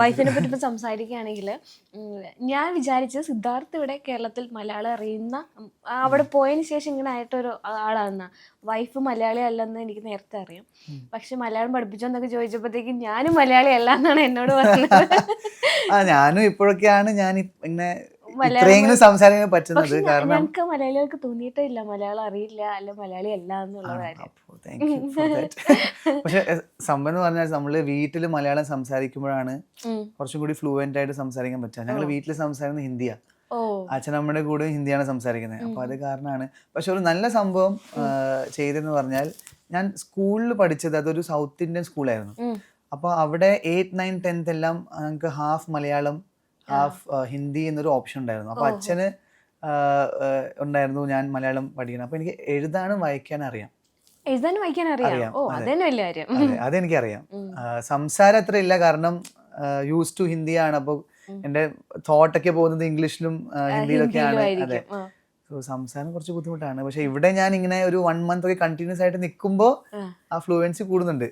വൈഫിനെ പറ്റി ഇപ്പം സംസാരിക്കുകയാണെങ്കിൽ ഞാൻ വിചാരിച്ചത് സിദ്ധാർത്ഥ് ഇവിടെ കേരളത്തിൽ മലയാളം അറിയുന്ന അവിടെ പോയതിന് ശേഷം ഇങ്ങനെ ആയിട്ടൊരു ആളാണെന്ന. വൈഫ് മലയാളി അല്ലെന്ന് എനിക്ക് നേരത്തെ അറിയാം. പക്ഷെ മലയാളം പഠിപ്പിച്ചോന്നൊക്കെ ചോദിച്ചപ്പോഴത്തേക്കും ഞാനും മലയാളി അല്ല എന്നാണ് എന്നോട് പറഞ്ഞത്. ആ ഞാനും ഇപ്പോഴൊക്കെയാണ് ഞാൻ ഇങ്ങനെ ഇത്രയെങ്കിലും സംസാരിക്കാൻ പറ്റുന്നത് കാരണം ഞങ്ങൾക്ക് മലയാളികൾക്ക് തോന്നിയിട്ടില്ല. മലയാളം അറിയില്ല. അല്ല മലയാളി അല്ല എന്നുള്ള കാര്യം. പക്ഷെ സംഭവം എന്ന് പറഞ്ഞാൽ നമ്മൾ വീട്ടിൽ മലയാളം സംസാരിക്കുമ്പോഴാണ്. കുറച്ചും കൂടി ഫ്ലുവന്റ് ആയിട്ട് സംസാരിക്കാൻ പറ്റുക. ഞങ്ങൾ വീട്ടിൽ സംസാരിക്കുന്നത് ഹിന്ദിയാ. അച്ഛൻ നമ്മുടെ കൂടെ ഹിന്ദിയാണ് സംസാരിക്കുന്നത്. അപ്പൊ അത് കാരണമാണ് പക്ഷെ ഒരു നല്ല സംഭവം ചെയ്തെന്ന് പറഞ്ഞാൽ ഞാൻ സ്കൂളിൽ പഠിച്ചത് അതൊരു സൗത്ത് ഇന്ത്യൻ സ്കൂളായിരുന്നു അപ്പൊ അപ്പോൾ അവിടെ എയ്റ്റ് നയൻ ടെൻത്ത് എല്ലാം ഞങ്ങൾക്ക് ഹാഫ് മലയാളം ഹാഫ് ഹിന്ദി എന്നൊരു ഓപ്ഷൻ ഉണ്ടായിരുന്നു. അപ്പൊ അച്ഛന് ആ, ആ, ഉണ്ടായിരുന്നു ഞാൻ മലയാളം പഠിക്കണം. അപ്പൊ എനിക്ക് എഴുതാനും വായിക്കാനും അറിയാം. എഴുതാനും വായിക്കാൻ അറിയാം? ഓ വലിയ കാര്യം. അതെനിക്കറിയാം. ആ, സംസാരം അത്ര ഇല്ല. കാരണം യൂസ് ടു ഹിന്ദിയാണ്. അപ്പോൾ എന്റെ തോട്ടൊക്കെ പോകുന്നത് ഇംഗ്ലീഷിലും ആ, ഹിന്ദിയിലൊക്കെയാണ്. അതെ. ആ. സോ സംസാരം കുറച്ച് ബുദ്ധിമുട്ടാണ്. പക്ഷെ ഇവിടെ ഞാൻ ഇങ്ങനെ ഒരു വൺ മന്ത് ഒക്കെ കണ്ടിന്യൂസ് ആയിട്ട് നിൽക്കുമ്പോൾ ആ. ആ ഫ്ലുവൻസി കൂടുന്നുണ്ട്.